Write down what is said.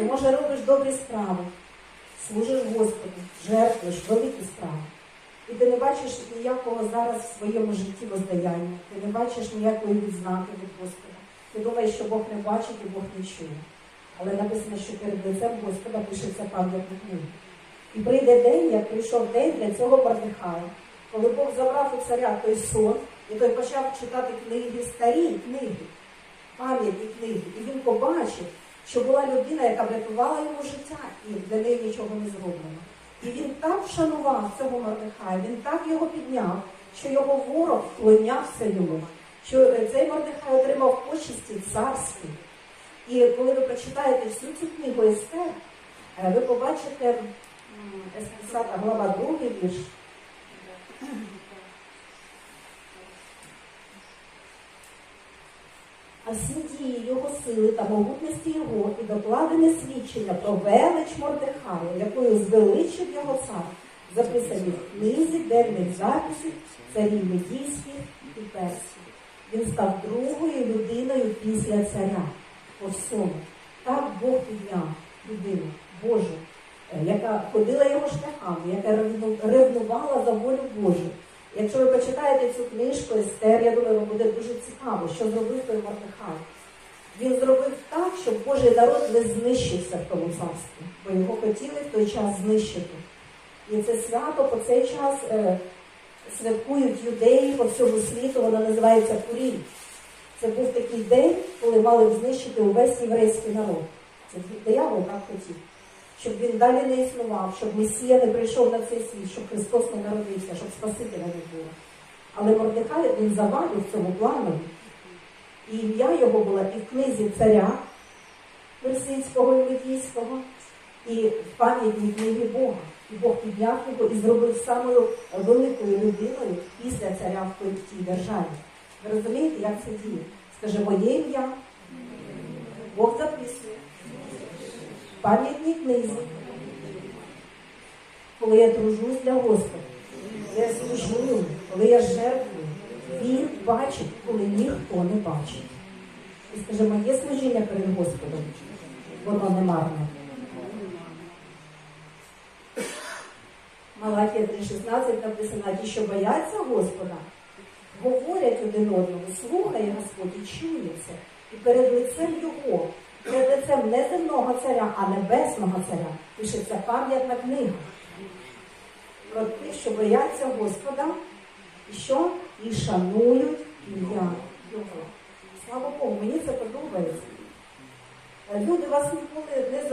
Ти може робиш добрі справи, служиш Господу, жертвуєш великі справи. І ти не бачиш ніякого зараз в своєму житті воздаяння, ти не бачиш ніякої відзнаки від Господа. Ти думаєш, що Бог не бачить і Бог не чує. Але написано, що перед лицем Господа пишеться пам'ятна книга. І прийде день, як прийшов день для цього Мордехая, коли Бог забрав у царя той сон, і той почав читати книги, старі книги, пам'ятні книги. І він побачив, що була людина, яка врятувала йому життя, і для неї нічого не зроблено. І він так вшанував цього Мордехая, він так його підняв, що його ворог вклонявся йому, що е, цей Мордехай отримав почесті царські. І коли ви прочитаєте всю цю книгу Естер, е, ви побачите 10 глава, другий вірш. Дії його сили та могутності його і докладене свідчення про велич Мордехая, якою звеличив його цар, записані в книзі денних записів царів медійських і персів. Він став другою людиною після царя по всьому. Так Бог підняв людину Божу, е, яка ходила його шляхами, яка ревнувала за волю Божу. Якщо ви почитаєте цю книжку Естер, я думаю, вам буде дуже цікаво, що зробив той Мордехай. Він зробив так, щоб Божий народ не знищився в тому царстві, бо його хотіли в той час знищити. І це свято по цей час е, святкують юдеї по всьому світу, воно називається Пурім. Це був такий день, коли мали б знищити увесь єврейський народ. Це диявол так хотів. Щоб він далі не існував, щоб Месія не прийшов на цей світ, щоб Христос не народився, щоб Спасителя не було. Але Мордехай він завадив цьому плану. І ім'я його було і в книзі царя Персидського і Медійського, і в пам'ятній книгі Бога. І Бог підняв його і зробив самою великою людиною після царя в тій державі. Ви розумієте, як це діє? Скаже, моє ім'я. Бог записує. Пам'ятній книзі. Коли я тружусь для Господа, коли я служу, коли я жертвую, він бачить, коли ніхто не бачить. І скаже, моє служіння перед Господом, воно не марне. Малахія 3,16 написано, ті, що бояться Господа, говорять один одному, слухає Господь і чує це. І перед лицем Його, не земного царя, а небесного царя, пишеться пам'ятна книга. Про те, що бояться Господа, і що? І шанують ім'я. Слава Богу, мені це подобається. Люди вас ніколи не